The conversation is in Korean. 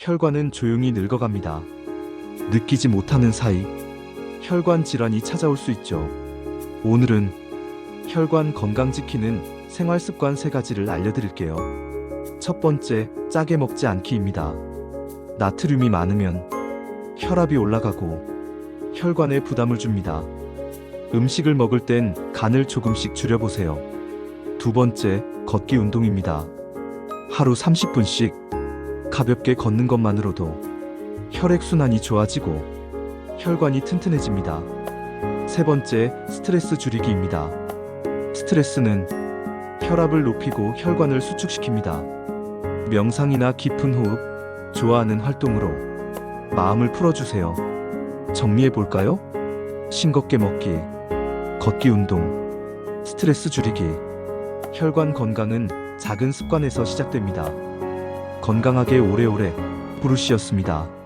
혈관은 조용히 늙어갑니다. 느끼지 못하는 사이 혈관 질환이 찾아올 수 있죠. 오늘은 혈관 건강 지키는 생활 습관 세 가지를 알려드릴게요. 첫 번째, 짜게 먹지 않기입니다. 나트륨이 많으면 혈압이 올라가고 혈관에 부담을 줍니다. 음식을 먹을 땐 간을 조금씩 줄여보세요. 두 번째, 걷기 운동입니다. 하루 30분씩 가볍게 걷는 것만으로도 혈액순환이 좋아지고 혈관이 튼튼해집니다. 세 번째, 스트레스 줄이기입니다. 스트레스는 혈압을 높이고 혈관을 수축시킵니다. 명상이나 깊은 호흡, 좋아하는 활동으로 마음을 풀어주세요. 정리해 볼까요? 싱겁게 먹기, 걷기 운동, 스트레스 줄이기. 혈관 건강은 작은 습관에서 시작됩니다. 건강하게 오래오래 브루시였습니다.